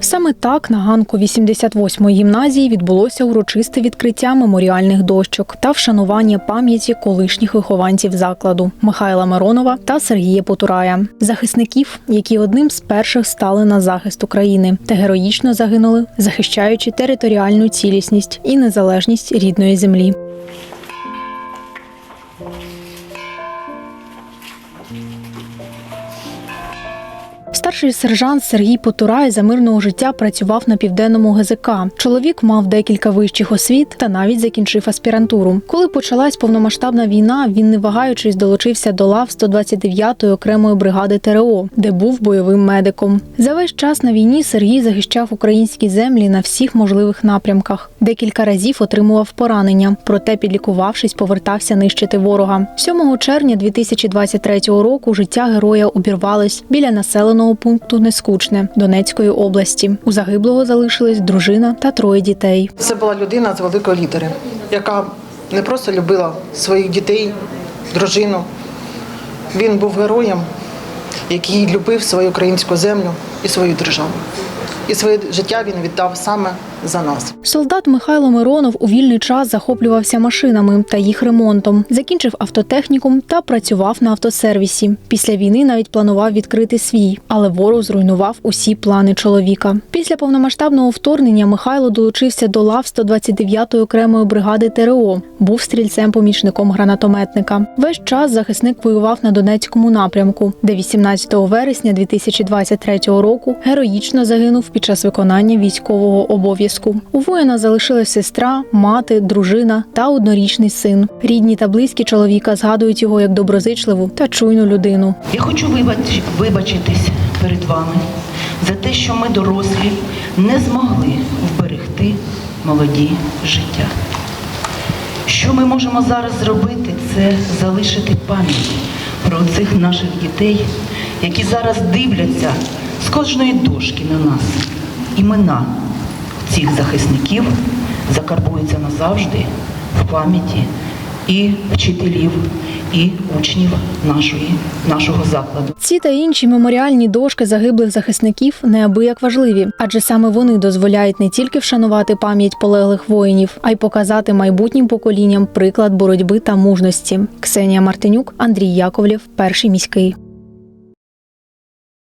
Саме так на ганку 88-ї гімназії відбулося урочисте відкриття меморіальних дощок та вшанування пам'яті колишніх вихованців закладу Михайла Миронова та Сергія Потурая, захисників, які одним з перших стали на захист України та героїчно загинули, захищаючи територіальну цілісність і незалежність рідної землі. Старший сержант Сергій Потурай за мирного життя працював на південному ГЗК. Чоловік мав декілька вищих освіт та навіть закінчив аспірантуру. Коли почалась повномасштабна війна, він не вагаючись долучився до лав 129-ї окремої бригади ТРО, де був бойовим медиком. За весь час на війні Сергій захищав українські землі на всіх можливих напрямках. Декілька разів отримував поранення, проте, підлікувавшись, повертався нищити ворога. 7 червня 2023 року життя героя обірвалось біля населеного пункту Нескучне Донецької області. У загиблого залишились дружина та троє дітей. Це була людина з великої літери, яка не просто любила своїх дітей, дружину. Він був героєм, який любив свою українську землю і свою державу. І своє життя він віддав саме за нас. Солдат Михайло Миронов у вільний час захоплювався машинами та їх ремонтом, закінчив автотехнікум та працював на автосервісі. Після війни навіть планував відкрити свій, але ворог зруйнував усі плани чоловіка. Після повномасштабного вторгнення Михайло долучився до лав 129-ї окремої бригади ТРО. Був стрільцем-помічником гранатометника. Весь час захисник воював на Донецькому напрямку, де 18 вересня 2023 року героїчно загинув під час виконання військового обов'язку. У воїна залишилась сестра, мати, дружина та однорічний син. Рідні та близькі чоловіка згадують його як доброзичливу та чуйну людину. Я хочу вибач- вибачитись перед вами за те, що ми дорослі не змогли вберегти молоді життя. Що ми можемо зараз зробити, це залишити пам'ять про цих наших дітей, які зараз дивляться з кожної дошки на нас. Імена цих захисників закарбуються назавжди в пам'яті і вчителів, і учнів нашої, нашого закладу. Ці та інші меморіальні дошки загиблих захисників неабияк важливі, адже саме вони дозволяють не тільки вшанувати пам'ять полеглих воїнів, а й показати майбутнім поколінням приклад боротьби та мужності. Ксенія Мартинюк, Андрій Яковлєв, перший міський.